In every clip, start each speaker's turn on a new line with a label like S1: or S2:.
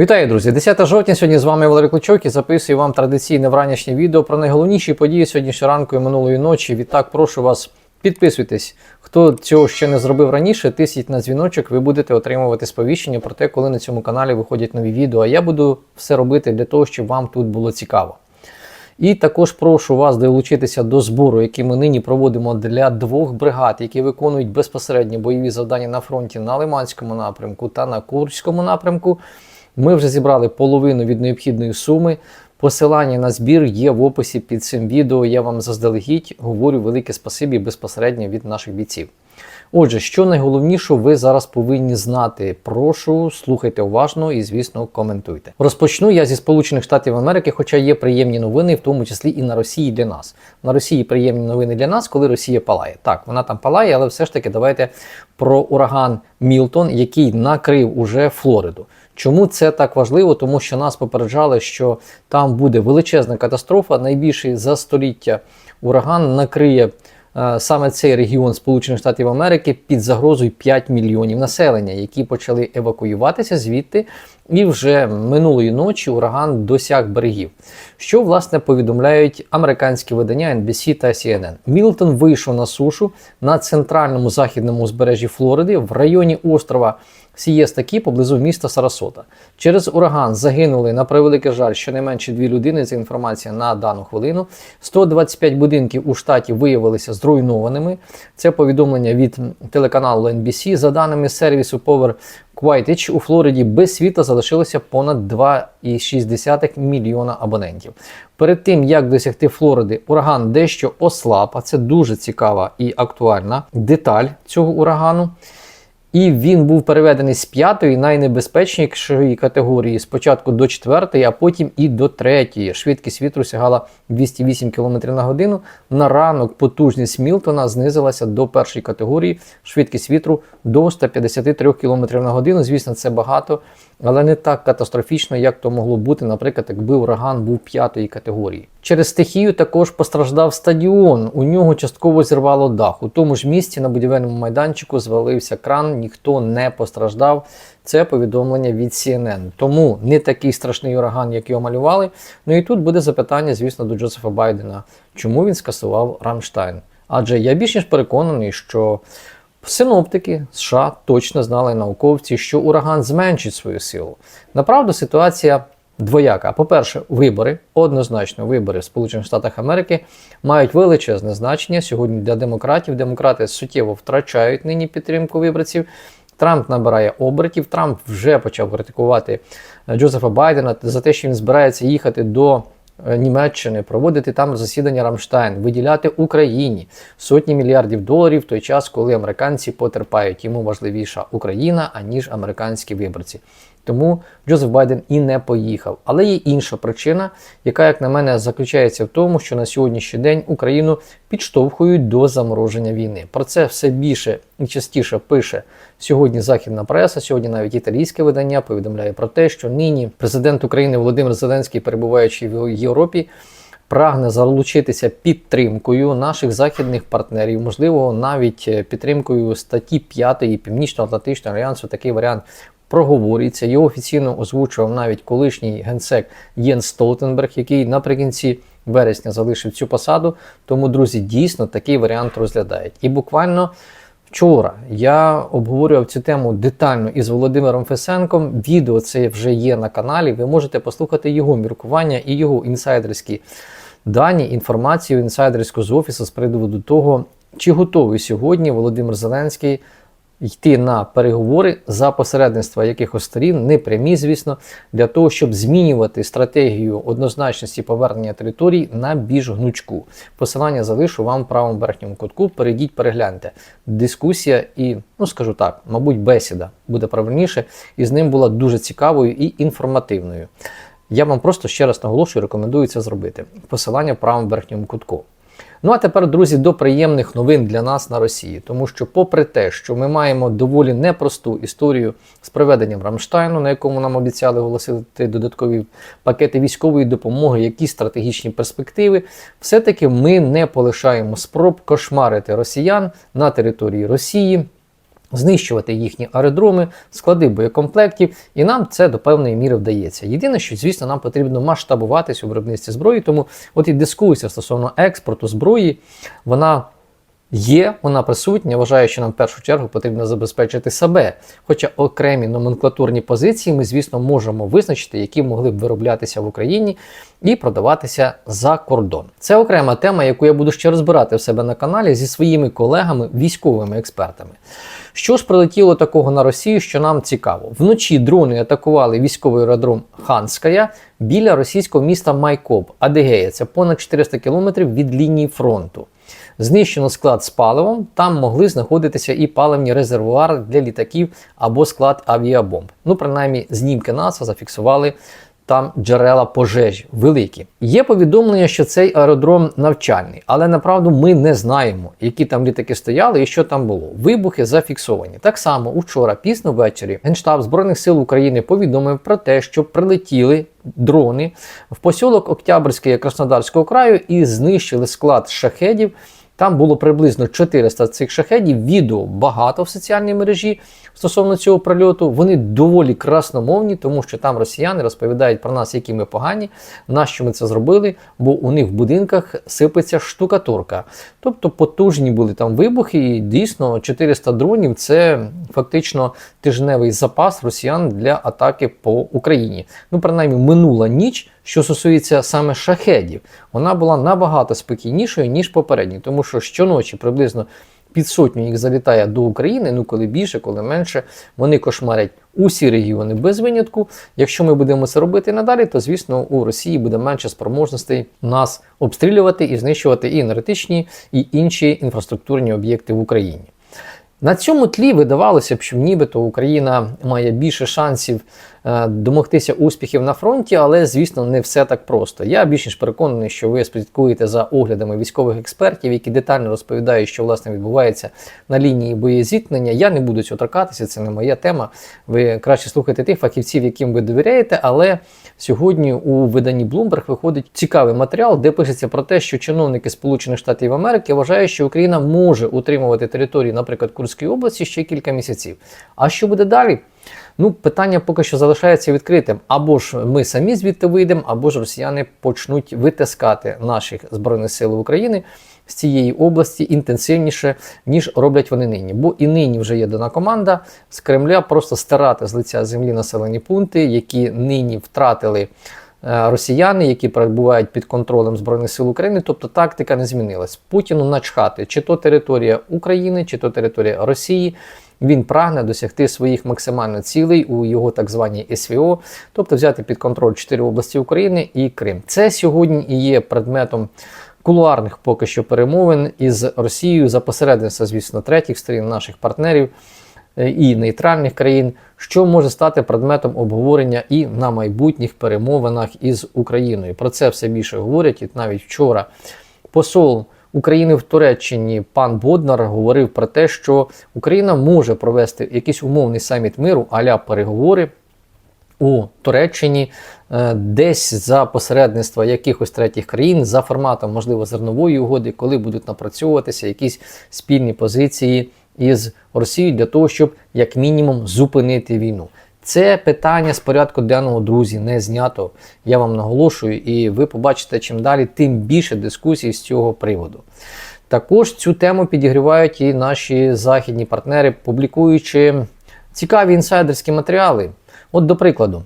S1: Вітаю, друзі! 10 жовтня. Сьогодні з вами Валерій Клочок і записую вам традиційне вранішнє відео про найголовніші події сьогоднішнього ранку і минулої ночі. Відтак прошу вас підписуйтесь. Хто цього ще не зробив раніше, тисніть на дзвіночок, ви будете отримувати сповіщення про те, коли на цьому каналі виходять нові відео. А я буду все робити для того, щоб вам тут було цікаво. І також прошу вас долучитися до збору, який ми нині проводимо для двох бригад, які виконують безпосередньо бойові завдання на фронті на Лиманському напрямку та на Курському напрямку. Ми вже зібрали половину від необхідної суми. Посилання на збір є в описі під цим відео. Я вам заздалегідь говорю велике спасибі безпосередньо від наших бійців. Отже, що найголовніше ви зараз повинні знати. Прошу слухайте уважно і, звісно, коментуйте. Розпочну я зі Сполучених Штатів Америки, хоча є приємні новини, в тому числі і на Росії для нас. На Росії приємні новини для нас, коли Росія палає. Так, вона там палає, але все ж таки давайте про ураган Мілтон, який накрив уже Флориду. Чому це так важливо? Тому що нас попереджали, що там буде величезна катастрофа. Найбільший за століття ураган накриє е, саме цей регіон Сполучених Штатів Америки під загрозою 5 мільйонів населення, які почали евакуюватися звідти. І вже минулої ночі ураган досяг берегів. Що власне повідомляють американські видання NBC та CNN. Мілтон вийшов на сушу на центральному західному узбережжі Флориди в районі острова Сієста Кі поблизу міста Сарасота. Через ураган загинули на превеликий жаль щонайменше дві людини. Це інформація на дану хвилину. 125 будинків у штаті виявилися зруйнованими. Це повідомлення від телеканалу NBC. За даними сервісу Power Quitich, у Флориді без світла залишилося понад 2,6 мільйона абонентів. Перед тим як досягти Флориди, ураган дещо ослаб, а це дуже цікава і актуальна деталь цього урагану. І він був переведений з п'ятої найнебезпечнішої категорії спочатку до четвертої, а потім і до третьої. Швидкість вітру сягала 208 км на годину. На ранок потужність Мілтона знизилася до першої категорії, швидкість вітру до 153 км на годину. Звісно, це багато, але не так катастрофічно, як то могло бути, наприклад, якби ураган був п'ятої категорії. Через стихію також постраждав стадіон. У нього частково зірвало дах. У тому ж місці на будівельному майданчику звалився кран, ніхто не постраждав. Це повідомлення від CNN. Тому не такий страшний ураган, як його малювали. Ну і тут буде запитання, звісно, до Джозефа Байдена, чому він скасував Рамштайн. Адже я більш ніж переконаний, що синоптики США точно знали науковці, що ураган зменшить свою силу. Направду, ситуація. Двояка. По-перше, вибори, однозначно, вибори в Сполучених Штатах Америки мають величезне значення сьогодні для демократів. Демократи суттєво втрачають нині підтримку виборців. Трамп набирає обертів. Трамп вже почав критикувати Джозефа Байдена за те, що він збирається їхати до Німеччини, проводити там засідання Рамштайн, виділяти Україні сотні мільярдів доларів в той час, коли американці потерпають. Йому важливіша Україна, аніж американські виборці. Тому Джозеф Байден і не поїхав. Але є інша причина, яка, як на мене, заключається в тому, що на сьогоднішній день Україну підштовхують до замороження війни. Про це все більше і частіше пише сьогодні західна преса. Сьогодні навіть італійське видання повідомляє про те, що нині президент України Володимир Зеленський, перебуваючи в Європі, прагне залучитися підтримкою наших західних партнерів, можливо, навіть підтримкою статті 5 Північно-Атлантичного альянсу. Такий варіант проговорюється. Його офіційно озвучував навіть колишній генсек Єн Столтенберг, який наприкінці вересня залишив цю посаду. Тому, друзі, дійсно такий варіант розглядають. І буквально. Вчора я обговорював цю тему детально із Володимиром Фесенком. Відео це вже є на каналі. Ви можете послухати його міркування і його інсайдерські дані, інформацію інсайдерську з офісу з приводу того, чи готовий сьогодні Володимир Зеленський йти на переговори за посередництва якихось сторін, не прямі, звісно, для того, щоб змінювати стратегію однозначності повернення територій на більш гнучку. Посилання залишу вам в правому верхньому кутку. Перейдіть, перегляньте. Дискусія і, ну скажу так, мабуть, бесіда буде правильніше, і з ним була дуже цікавою і інформативною. Я вам просто ще раз наголошую, рекомендую це зробити. Посилання в правому верхньому кутку. Ну а тепер, друзі, до приємних новин для нас на Росії, тому що, попри те, що ми маємо доволі непросту історію з проведенням Рамштайну, на якому нам обіцяли оголосити додаткові пакети військової допомоги, які стратегічні перспективи, все-таки ми не полишаємо спроб кошмарити росіян на території Росії. Знищувати їхні аеродроми, склади боєкомплектів, і нам це до певної міри вдається. Єдине, що, звісно, нам потрібно масштабуватись у виробництві зброї, тому от і дискусія стосовно експорту зброї, вона. Є, вона присутня. Вважаю, що нам в першу чергу потрібно забезпечити себе. Хоча окремі номенклатурні позиції ми, звісно, можемо визначити, які могли б вироблятися в Україні і продаватися за кордон. Це окрема тема, яку я буду ще розбирати в себе на каналі зі своїми колегами, військовими експертами. Що ж прилетіло такого на Росію, що нам цікаво? Вночі дрони атакували військовий аеродром Ханськая біля російського міста Майкоп, Адигея. Це понад 400 кілометрів від лінії фронту. Знищено склад з паливом, там могли знаходитися і паливні резервуари для літаків або склад авіабомб. Ну, принаймні, знімки НАСА зафіксували там джерела пожежі великі. Є повідомлення, що цей аеродром навчальний, але направду ми не знаємо, які там літаки стояли і що там було. Вибухи зафіксовані. Так само учора, пізно ввечері, Генштаб Збройних сил України повідомив про те, що прилетіли дрони в посілок Октябрьський Краснодарського краю і знищили склад шахедів. Там було приблизно 400 цих шахедів. Відео багато в соціальній мережі стосовно цього прильоту. Вони доволі красномовні, тому що там росіяни розповідають про нас, які ми погані, нащо ми це зробили, бо у них в будинках сипеться штукатурка. Тобто потужні були там вибухи, і дійсно 400 дронів це фактично тижневий запас росіян для атаки по Україні. Ну, принаймні, минула ніч. Що стосується саме шахедів, вона була набагато спокійнішою, ніж попередні, тому що щоночі приблизно під сотню їх залітає до України, ну коли більше, коли менше, вони кошмарять усі регіони без винятку. Якщо ми будемо це робити надалі, то звісно у Росії буде менше спроможностей нас обстрілювати і знищувати і енергетичні, і інші інфраструктурні об'єкти в Україні. На цьому тлі видавалося б, що нібито Україна має більше шансів домогтися успіхів на фронті, але звісно не все так просто. Я більш ніж переконаний, що ви слідкуєте за оглядами військових експертів, які детально розповідають, що власне відбувається на лінії боєзіткнення. Я не буду цього торкатися, це не моя тема. Ви краще слухайте тих фахівців, яким ви довіряєте. Але сьогодні у виданні Bloomberg виходить цікавий матеріал, де пишеться про те, що чиновники Сполучених Штатів Америки вважають, що Україна може утримувати території, наприклад, Курської області ще кілька місяців. А що буде далі? Ну, питання поки що залишається відкритим. Або ж ми самі звідти вийдемо, або ж росіяни почнуть витискати наших збройних сил України з цієї області інтенсивніше, ніж роблять вони нині. Бо і нині вже є дана команда з Кремля просто стирати з лиця землі населені пункти, які нині втратили. Е, Росіяни, які перебувають під контролем Збройних сил України, тобто тактика не змінилась. Путіну начхати, чи то територія України, чи то територія Росії. Він прагне досягти своїх максимально цілей у його так званій СВО, тобто взяти під контроль чотири області України і Крим. Це сьогодні і є предметом кулуарних поки що перемовин із Росією за посередництва, звісно, третіх сторін наших партнерів і нейтральних країн, що може стати предметом обговорення і на майбутніх перемовинах із Україною. Про це все більше говорять, і навіть вчора посол. України в Туреччині пан Боднар говорив про те, що Україна може провести якийсь умовний саміт миру, аля переговори у Туреччині е, десь за посередництва якихось третіх країн, за форматом, можливо, зернової угоди, коли будуть напрацьовуватися якісь спільні позиції із Росією для того, щоб як мінімум зупинити війну. Це питання з порядку денного, друзі, не знято. Я вам наголошую, і ви побачите чим далі, тим більше дискусій з цього приводу. Також цю тему підігрівають і наші західні партнери, публікуючи цікаві інсайдерські матеріали. От, до прикладу,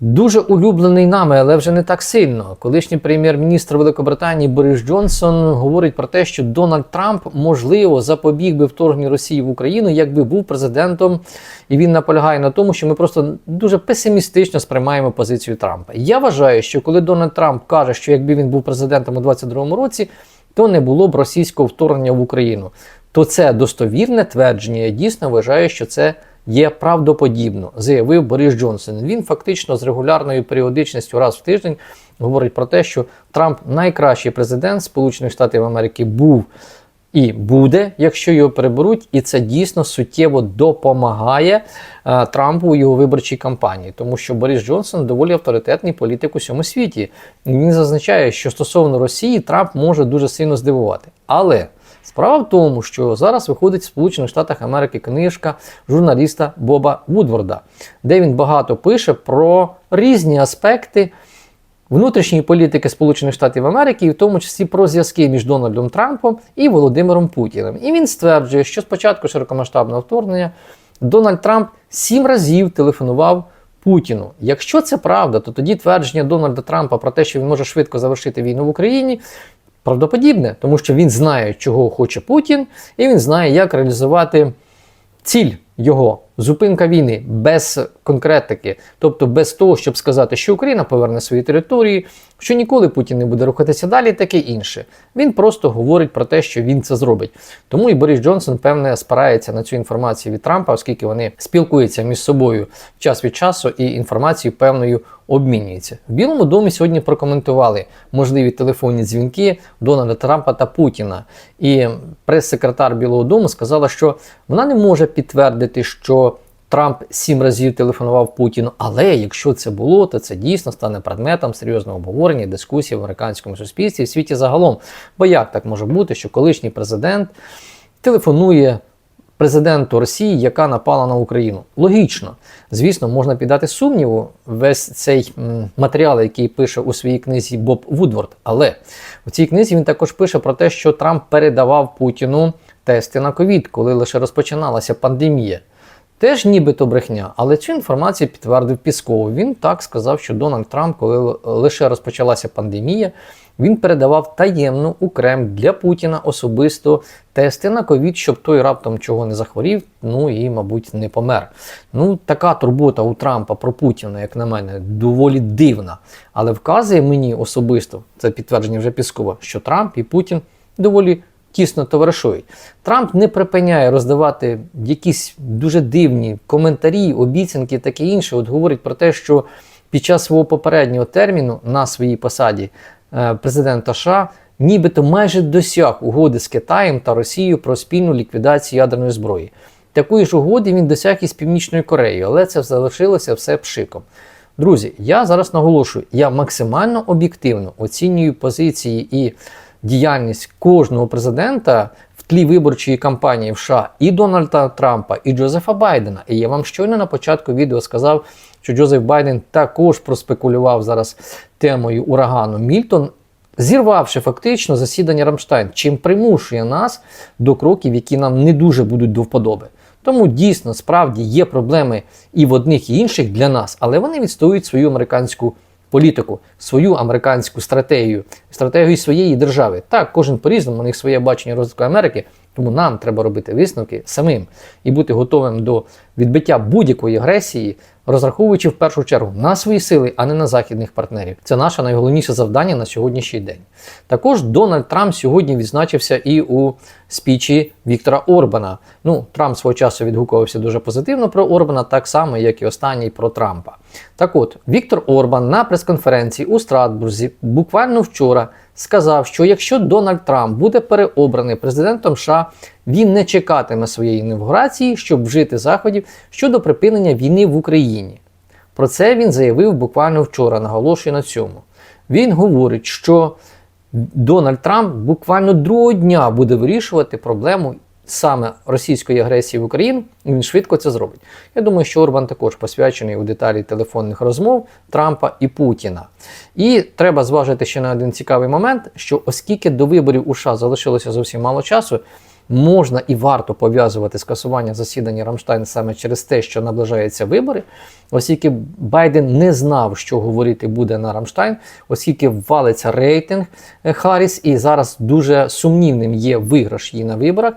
S1: дуже улюблений нами, але вже не так сильно. Колишній прем'єр-міністр Великобританії Борис Джонсон говорить про те, що Дональд Трамп можливо запобіг би вторгненню Росії в Україну, якби був президентом, і він наполягає на тому, що ми просто дуже песимістично сприймаємо позицію Трампа. Я вважаю, що коли Дональд Трамп каже, що якби він був президентом у 2022 році, то не було б російського вторгнення в Україну. То це достовірне твердження. Я дійсно вважаю, що це є правдоподібно, заявив Борис Джонсон. Він фактично з регулярною періодичністю раз в тиждень говорить про те, що Трамп найкращий президент Сполучених Штатів Америки був і буде, якщо його переберуть, і це дійсно суттєво допомагає е, Трампу у його виборчій кампанії, тому що Борис Джонсон доволі авторитетний політик у всьому світі. Він зазначає, що стосовно Росії Трамп може дуже сильно здивувати. Але Справа в тому, що зараз виходить в Сполучених Штатах Америки книжка журналіста Боба Вудворда, де він багато пише про різні аспекти внутрішньої політики Сполучених Штатів Америки, і в тому числі про зв'язки між Дональдом Трампом і Володимиром Путіним. І він стверджує, що спочатку широкомасштабного вторгнення Дональд Трамп сім разів телефонував Путіну. Якщо це правда, то тоді твердження Дональда Трампа про те, що він може швидко завершити війну в Україні. Правдоподібне, тому що він знає, чого хоче Путін, і він знає, як реалізувати ціль його зупинка війни без конкретики, тобто без того, щоб сказати, що Україна поверне свої території, що ніколи Путін не буде рухатися далі, таке інше. Він просто говорить про те, що він це зробить. Тому і Борис Джонсон, певне, спирається на цю інформацію від Трампа, оскільки вони спілкуються між собою час від часу і інформацією певною обмінюється. В Білому домі сьогодні прокоментували можливі телефонні дзвінки Дональда Трампа та Путіна. І прес-секретар Білого Дому сказала, що вона не може підтвердити, що Трамп сім разів телефонував Путіну. Але якщо це було, то це дійсно стане предметом серйозного обговорення, дискусії в американському суспільстві і в світі загалом. Бо як так може бути, що колишній президент телефонує президенту Росії, яка напала на Україну? Логічно, звісно, можна піддати сумніву весь цей матеріал, який пише у своїй книзі Боб Вудворд. Але в цій книзі він також пише про те, що Трамп передавав Путіну тести на ковід, коли лише розпочиналася пандемія. Теж нібито брехня, але цю інформацію підтвердив Пісков. Він так сказав, що Дональд Трамп, коли лише розпочалася пандемія, він передавав таємно у Кремль для Путіна особисто тести на ковід, щоб той раптом чого не захворів, ну і, мабуть, не помер. Ну, така турбота у Трампа про Путіна, як на мене, доволі дивна. Але вказує мені особисто, це підтвердження вже Піскова, що Трамп і Путін доволі тісно товаришують. Трамп не припиняє роздавати якісь дуже дивні коментарі, обіцянки, таке інше. От говорить про те, що під час свого попереднього терміну на своїй посаді е, президента США нібито майже досяг угоди з Китаєм та Росією про спільну ліквідацію ядерної зброї. Такої ж угоди він досяг із Північною Кореєю, але це залишилося все пшиком. Друзі, я зараз наголошую, я максимально об'єктивно оцінюю позиції і діяльність кожного президента в тлі виборчої кампанії в США і Дональда Трампа, і Джозефа Байдена. І я вам щойно на початку відео сказав, що Джозеф Байден також проспекулював зараз темою урагану Мільтон. Зірвавши фактично засідання Рамштайн, чим примушує нас до кроків, які нам не дуже будуть до вподоби. Тому дійсно справді є проблеми і в одних і інших для нас, але вони відстоюють свою американську політику, свою американську стратегію, стратегію своєї держави. Так, кожен по-різному, у них своє бачення розвитку Америки, тому нам треба робити висновки самим і бути готовим до відбиття будь-якої агресії, розраховуючи в першу чергу на свої сили, а не на західних партнерів. Це наше найголовніше завдання на сьогоднішній день. Також Дональд Трамп сьогодні відзначився і у спічі Віктора Орбана. Ну, Трамп свого часу відгукувався дуже позитивно про Орбана, так само, як і останній про Трампа. Так от, Віктор Орбан на прес-конференції у Страсбурзі буквально вчора сказав, що якщо Дональд Трамп буде переобраний президентом США, він не чекатиме своєї інавгурації, щоб вжити заходів щодо припинення війни в Україні. Про це він заявив буквально вчора, наголошую на цьому. Він говорить, що Дональд Трамп буквально другого дня буде вирішувати проблему саме російської агресії в Україну, він швидко це зробить. Я думаю, що Орбан також посвячений у деталі телефонних розмов Трампа і Путіна. І треба зважити ще на один цікавий момент: що оскільки до виборів у США залишилося зовсім мало часу. Можна і варто пов'язувати скасування засідання Рамштайн саме через те, що наближаються вибори, оскільки Байден не знав, що говорити буде на Рамштайн, оскільки валиться рейтинг Харріс, і зараз дуже сумнівним є виграш її на виборах.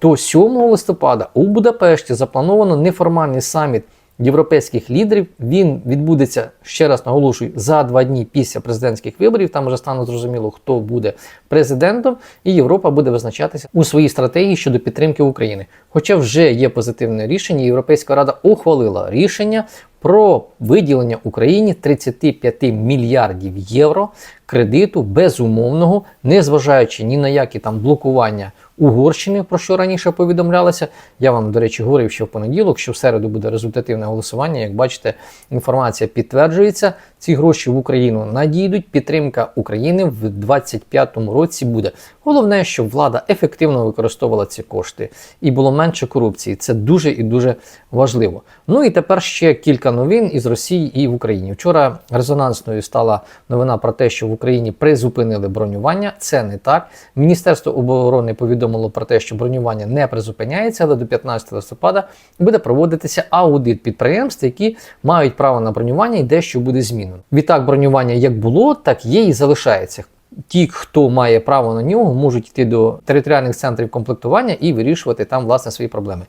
S1: То 7 листопада у Будапешті заплановано неформальний саміт європейських лідерів. Він відбудеться ще раз наголошую за два дні після президентських виборів. Там вже стане зрозуміло, хто буде президентом, і Європа буде визначатися у своїй стратегії щодо підтримки України. Хоча вже є позитивне рішення, Європейська рада ухвалила рішення про виділення Україні 35 мільярдів євро кредиту безумовного, незважаючи ні на які там блокування Угорщини, про що раніше повідомлялося. Я вам, до речі, говорив, що в понеділок, що в середу буде результативне голосування. Як бачите, інформація підтверджується. Ці гроші в Україну надійдуть. Підтримка України в 2025 році буде. Головне, щоб влада ефективно використовувала ці кошти і було менше корупції. Це дуже і дуже важливо. Ну і тепер ще кілька новин із Росії і в Україні. Вчора резонансною стала новина про те, що в Україні призупинили бронювання. Це не так. Міністерство оборони повідомило про те, що бронювання не призупиняється, але до 15 листопада буде проводитися аудит підприємств, які мають право на бронювання і дещо буде змінено. Відтак, бронювання як було, так є і залишається. Ті, хто має право на нього, можуть йти до територіальних центрів комплектування і вирішувати там власне свої проблеми.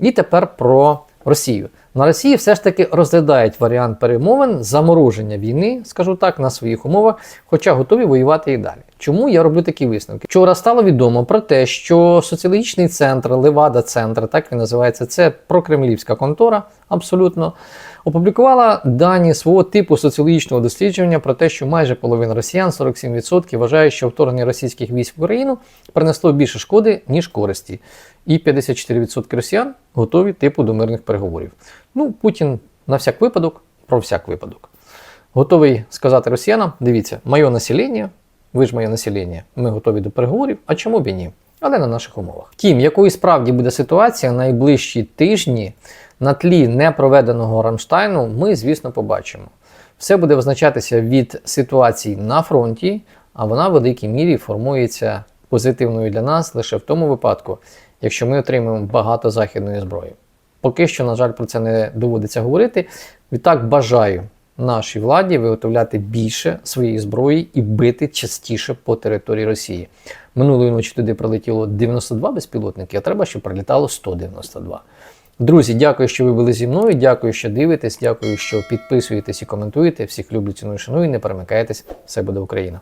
S1: І тепер про Росію. На Росії все ж таки розглядають варіант перемовин замороження війни, скажу так, на своїх умовах, хоча готові воювати і далі. Чому я роблю такі висновки? Вчора стало відомо про те, що соціологічний центр, Левада Центр, так він називається, це прокремлівська контора, абсолютно, опублікувала дані свого типу соціологічного дослідження про те, що майже половина росіян, 47%, вважають, що вторгнення російських військ в Україну принесло більше шкоди, ніж користі. І 54% росіян готові типу до мирних переговорів. Ну, Путін на всяк випадок, про всяк випадок. Готовий сказати росіянам: дивіться, моє населення, ви ж моє населення, ми готові до переговорів, а чому б і ні? Але на наших умовах. Втім, якою справді буде ситуація найближчі тижні на тлі непроведеного Рамштайну, ми, звісно, побачимо. Все буде визначатися від ситуації на фронті, а вона в великій мірі формується позитивною для нас лише в тому випадку, якщо ми отримаємо багато західної зброї. Поки що, на жаль, про це не доводиться говорити. Відтак бажаю нашій владі виготовляти більше своєї зброї і бити частіше по території Росії. Минулої ночі туди прилетіло 92 безпілотники, а треба, щоб прилітало 192. Друзі, дякую, що ви були зі мною. Дякую, що дивитесь. Дякую, що підписуєтесь і коментуєте. Всіх люблю, ціную, шаную. Не перемикайтесь. Все буде Україна!